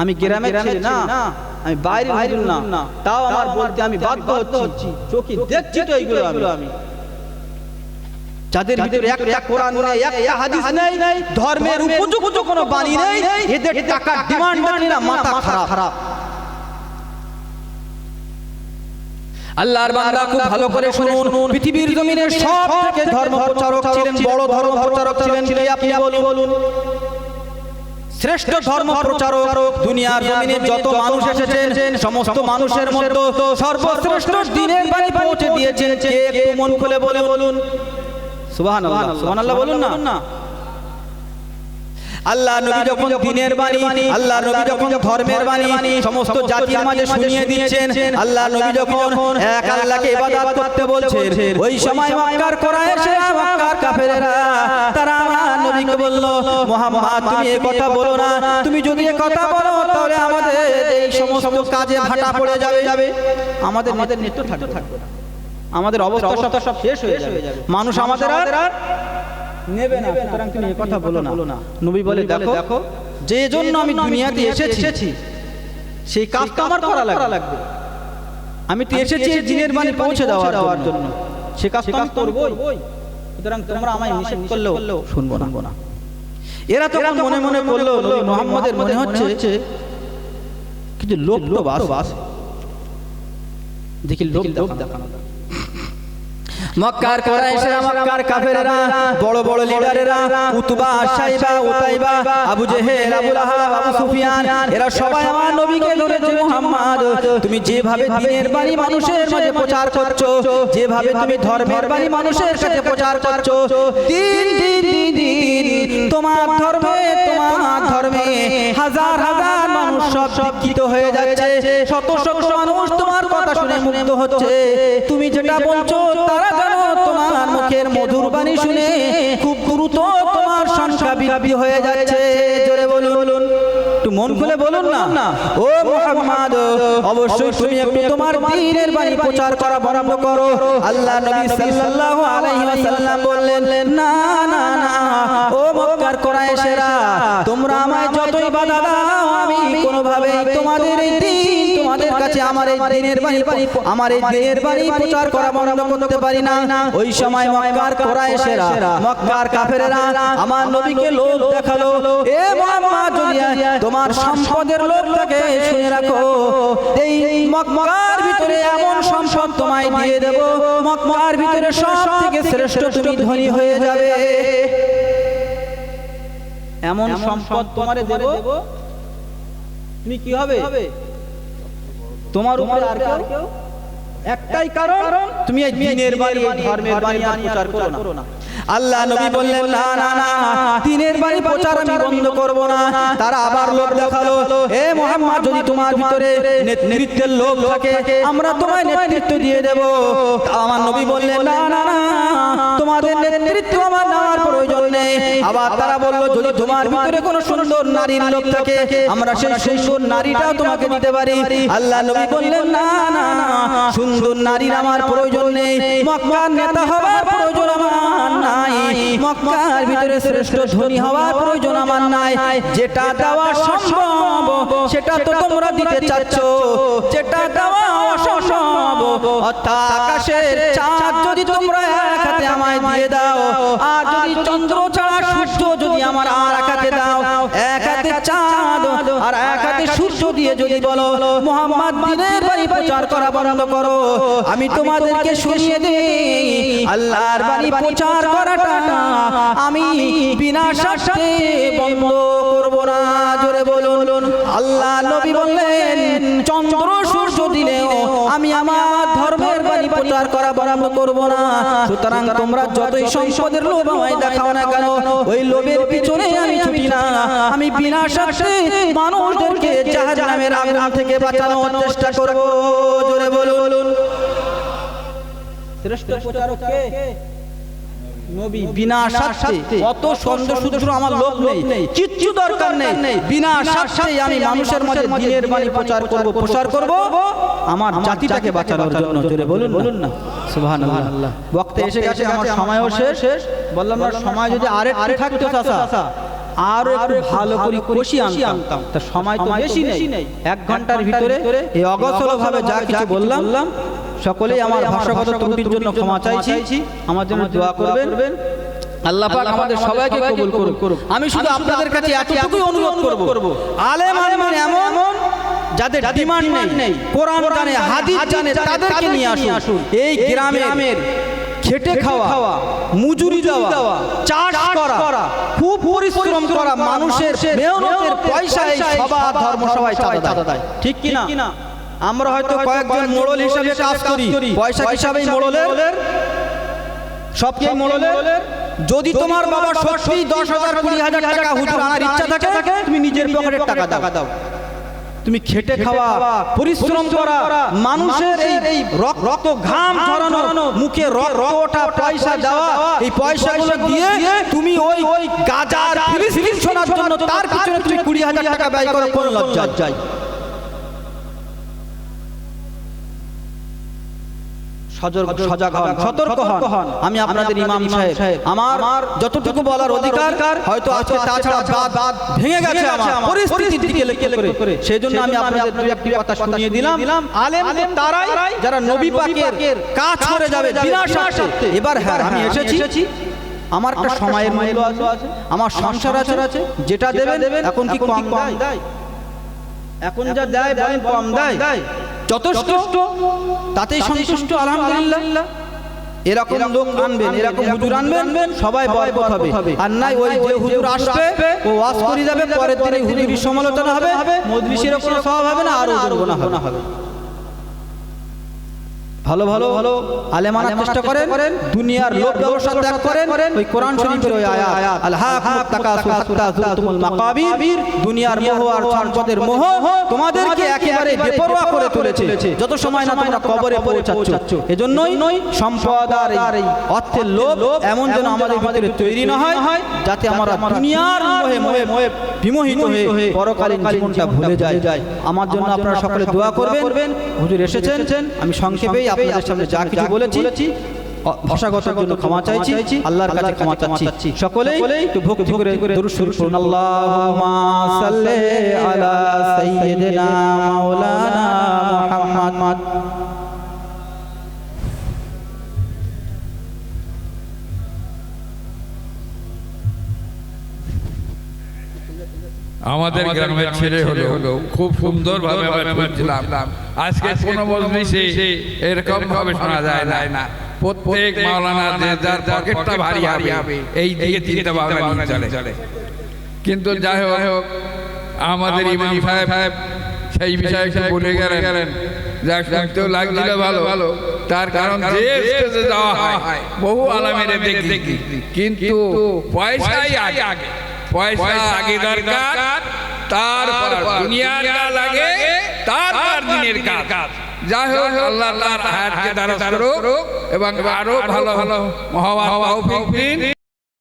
আমি গ্রামে ছেলে না আমি বাইরে হুজুর না। তাও আমার বলতে আমি বাধ্য হচ্ছি। চোখে দেখছি তো এইগুলো আমি। যাদের ভিতরে একটা কোরআন নেই একটা হাদিস নেই ধর্মের উপযুক্ত কোনো বাণী নেই এদের টাকা ডিমান্ড না মাথা খারাপ। আল্লাহর বান্দা খুব ভালো করে শুনুন পৃথিবীর জমিনে সব থেকে ধর্ম প্রচারক ছিলেন বড় ধর্ম প্রচারক ছিলেন আপনি বলুন। শ্রেষ্ঠ ধর্ম প্রচারক দুনিয়ার জমিনে যত মানুষ এসেছেন সমস্ত মানুষের মধ্যে সর্বশ্রেষ্ঠ দিনের বাড়ি পৌঁছে দিয়েছেন। কে মন খুলে বলে বলুন। সুবহানাল্লাহ সুবহানাল্লাহ। বলুন না। আল্লাহ নবী যখন দিনের বাণী আল্লাহ নবী যখন ধর্মের বাণী সমস্ত জাতির মাঝে শুনিয়ে দিচ্ছেন আল্লাহ নবী যখন এক আল্লাহকে ইবাদত করতে বলছেন ওই সময় মক্কার কোরাইশেরা মক্কার কাফেরেরা তারা আমার নবীকে বলল মুহাম্মদ তুমি এই কথা বলো না তুমি যদি এই কথা বলো তাহলে আমাদের এই সমস্ত কাজে ভাটা পড়ে যাবে যাবে আমাদের আমাদের নেতৃত্ব থাকবে আমাদের অবস্থা সব সব শেষ হয়ে যাবে মানুষ আমাদের আর নেবে না সুতরাং তুমি এই কথা বলো না। নবী বলে দেখো দেখো যে জন্য আমি দুনিয়াতে এসেছি সেই কাজটা আমার করা লাগবে। আমি তো এসেছি দিনের বাণী পৌঁছে দেওয়ার জন্য। সে কাজ তো আমি করবই। সুতরাং তোমরা আমায় নিষেধ করলেও শুনব না। এরা তখন মনে মনে করল নবী মোহাম্মদের মনে হচ্ছে কিন্তু লোক তো বাস। বাস। দেখি লোক লোক দেখানো মক্কার কোরাইশেরা মক্কার কাফেরেরা বড় বড় লিডারেরা উতবা সাইবা উতাইবা আবু জেহেল আবু লাহাব আবু সুফিয়ান এরা সবাই আমার নবীকে ধরেছে মুহাম্মদ তুমি যেভাবে দিনের বাণী মানুষের মাঝে প্রচার করছ যেভাবে তুমি ধর্মের বাণী মানুষের কাছে প্রচার করছ দিন দিন দিন তোমার ধর্মে তোমার ধর্মে হাজার হাজার মানুষ সব শিক্ষিত হয়ে যাচ্ছে। শত শত মানুষ তোমার কথা শুনে মুগ্ধ হচ্ছে। তুমি যেটা বলছো তারা যেন তোমার মুখের মধুর বাণী শুনে খুব গুরুত্ব তোমার সংখ্যা বৃদ্ধি হয়ে যাচ্ছে। একটু মন খুলে বলুন না। ও মোহাম্মদ অবশ্যই তুমি একটু তোমার দ্বীনের বাণী প্রচার করা বরাবর করো। আল্লাহ নবী সাল্লাল্লাহু আলাইহি ওয়াসাল্লাম বললেন না না না ও মক্কার কোরাইশেরা তোমরা আমায় যতই বাধা দাও আমি কোনোভাবেই তোমাদের এই দিন তোমাদের কাছে আমার এই দিনের বাণী আমার এই দিনের বাণী প্রচার করা বন্ধ করতে পারি না। ওই সময় মক্কার কোরাইশেরা মক্কার কাফেরেরা আমার নবীকে লোভ দেখাল। এ মুহাম্মদ তোমার সম্পদের লোভ থাকে শুনে রাখো। এই মক্কার ভিতরে এমন সম্পদ তোমায় দিয়ে দেব। মক্কার ভিতরে সব থেকে শ্রেষ্ঠ তুমি ধনী হয়ে যাবে। এমন সম্পদ তোমারে দেব। তুমি কি হবে? তোমার উপরে আর কেউ একটাই কারণ তুমি এই দিনের বাণী ধর্মের বাণী আর প্রচার করো না। আল্লাহ নবী বললেন না না না দিনের বাণী প্রচার আমি বন্ধ করব না। তারা আবার লোক দেখাল এ মোহাম্মদ যদি তোমার ভিতরে নেতৃত্বের লোক থাকে আমরা তোমায় নেতৃত্ব দিয়ে দেব। আমার নবী বললেন না না না তোমাদের নেতৃত্ব আমার আবার তারা বলল যদি তোমার ভিতরে কোনো সুন্দর নারীর লোক থাকে আমরা সেই সুন্দর নারীটাও তোমাকে দিতে পারি। আল্লাহ নবী বললেন না না সুন্দর নারীর আমার প্রয়োজন নেই। মক্কার নেতা হবার প্রয়োজন আমার। শ্রেষ্ঠ ধনী হওয়ার প্রয়োজন আমার নাই। যেটা দেওয়া সম্ভব সেটা তো তোমরা দিতে চাচ্ছ। যেটা দেওয়া অসম্ভব অর্থাৎ আকাশের চাঁদ যদি তোমরা এক হাতে আমায় দিয়ে দাও আর যদি চন্দ্র ছাড়া সূর্য যদি আমার আর এক হাতে দাও এক হাতে চাঁদ আর এক হাতে সূর্য দিয়ে যদি বলো মোহাম্মদ দিনের বাড়ি প্রচার করা বন্ধ করো। আমি তোমাদেরকে শুনিয়ে দিই। আল্লাহর বাণী প্রচার করাটা আমি বিনা স্বার্থে বন্ধ করব না। জোরে বলুন। আল্লাহ নবী বললেন চন্দ্র সূর্য দিলেও আমি আমার প্রচার করা বরাবর করব না। সুতরাং তোমরা যতই সম্পদের লোভ আমায় দেখাও না কেন, ওই লোভের পিছনে আমি ছুটি না। আমি বিনা স্বার্থে মানুষদেরকে জাহান্নামের আগুন থেকে বাঁচানোর চেষ্টা করব। জোরে বলুন। শ্রেষ্ঠ প্রচারক কে? নবী বিনা স্বার্থে অত সন্দেহ শুধু আমার লোক নেই কিচ্ছু দরকার নেই বিনা স্বার্থে আমি মানুষের মাঝে দিনের বাণী প্রচার করব প্রসার করব আমার জাতিটাকে বাঁচানোর জন্য জোরে বলুন বলুন না। সুবহানাল্লাহ। বক্তে এসে গেছে আমার সময়ও শেষ। বললাম না সময় যদি আরে আরে থাকতো চাচা আরও একটু ভালো করে কষি আনতাম। তা সময় তো বেশি নেই। এক ঘণ্টার ভিতরে এই অগসল ভাবে যা কিছু বললাম সকলেই আমার ভাষাগত ত্রুটির জন্য ক্ষমা চাইছি আমার জন্য দোয়া করবেন। আল্লাহ পাক আমাদের সবাইকে কবুল করুন আমি শুধু আপনাদের কাছে এতটুকুই অনুরোধ করব। আলেম আলেম এমন যাদের ডিমান্ড নেই কোরআন জানে হাদিস জানে তাদেরকে নিয়ে আসুন। এই গ্রামের খেটে খাওয়া মজুরি দেওয়া চাষ করা খুব পরিশ্রম করা মানুষের মেহনতের পয়সা এই সভা ধর্ম সবাই চাঁদা দেয়। ঠিক কি না আমরা হয়তো কয়েকজন মোড়ল হিসাবে কাজ করি। পয়সা হিসাবেই মোড়লের? সবকে মোড়লের? যদি তোমার বাবা সত্যি দশ হাজার কুড়ি হাজার টাকা হুজুর আনার ইচ্ছা থাকে তুমি নিজের পকেটের টাকা টাকা দাও। তুমি খেটে খাওয়া পরিশ্রম করা মানুষের এই এই রক- রক্ত ঘাম ঝরানো মুখে রক্ত ওঠা পয়সা দেওয়া এই পয়সাগুলো দিয়ে তুমি ওই ওই গাজার ফিলিস্তিন শোনার জন্য তার পিছনে তুমি কুড়ি হাজার টাকা ব্যয় করো কোন লজ্জা যায় সজাগ হন। সতর্ক হন। আমি আপনাদের ইমাম সাহেব। আমার যতটুকু বলার অধিকার হয়তো আজকে তাছাড়া বাদ ভেঙে গেছে আমার পরিস্থিতির দিকে লক্ষ্য করে। সেই জন্য আমি আপনাদের একটি কথা শুনিয়ে দিলাম। আলেম তারাই যারা নবী পাকের কাজ করে যাবে বিনা স্বার্থে এবার হ্যাঁ আমি এসেছি। আমার একটা সময়ের মূল্য আছে। আমার সংসার আছে আছে। যেটা দেবেন এখন কি কম দেয়? এখন যা দেয় কম দেয়। যথেষ্ট তাতেই সন্তুষ্ট আলহামদুলিল্লাহ। এরকম লোক আনবেন এরকম হুজুর আনবেন সবাই বরকত হবে। আর নাই ওই যে হুজুর আসবে ও ওয়াজ করে যাবে পরের দিনে হুজুরির সমালোচনা হবে মজলিসের কোনো স্বভাব হবে না আর হবে। গোনা হবে। ভালো ভালো ভালো আলেমানা চেষ্টা করেন দুনিয়ার লোক ব্যবসা ত্যাগ করেন ওই কোরআন শরীফের ওই আয়াত আলহাকুমুত তাকাসুর হাত্তা যুরতুমুল মাকাবির দুনিয়ার মোহ আর সম্পদের মোহ তোমাদেরকে একেবারে বেপরোয়া করে তুলেছে। যত সময় না তোমরা কবরে পৌঁছাচ্ছ এজন্যই নই সম্পদ আর এই অর্থের লোভ এমন যেন আমাদের ভিতরে তৈরি না হয় যাতে আমরা দুনিয়ার মোহে মোহে মোহে বিমোহিত হয়ে পরকালীন জীবনটা ভুলে যায় আমার জন্য আপনারা সকলে দোয়া করবেন হুজুর এসেছেন আমি সংক্ষেপেই আপনাদের সামনে যা কিছু বলেছি ভাষাগত জন্য ক্ষমা চাইছি আল্লাহর কাছে ক্ষমা চাচ্ছি। সকলেই একটু ভক্তি করে দরুদ শরীফ পড়ুন। আল্লাহুম্মা সাল্লি আলা সাইয়্যিদিনা মাওলানা মুহাম্মদ। আমাদের গ্রামের ছেলে হলো খুব সুন্দর ভাবে করছিলাম আজকে কোনো মজলিসে এরকম ভাবে শোনা যায় না। প্রত্যেক মাওলানা যে যার পকেটটা ভারী হবে এই দিকে চিন্তা ভাবনা চলে। কিন্তু যাই হোক আমাদের ইমাম সাহেব সেই বিষয়ে বলে গেলেন। যা শুনতেও লাগছিল ভালো। ভালো। তার কারণ যে স্টেজে যাওয়া হয়। বহু আলামের দেখি। কিন্তু পয়সাই আগে। পয়সা আগে দরকার তারপর দুনিয়ার কাজ লাগে তারপর দিনের কাজ। যাই হোক আল্লাহ তার হায়াতকে দ্বারা এবং আরও ভালো ভালো দিন।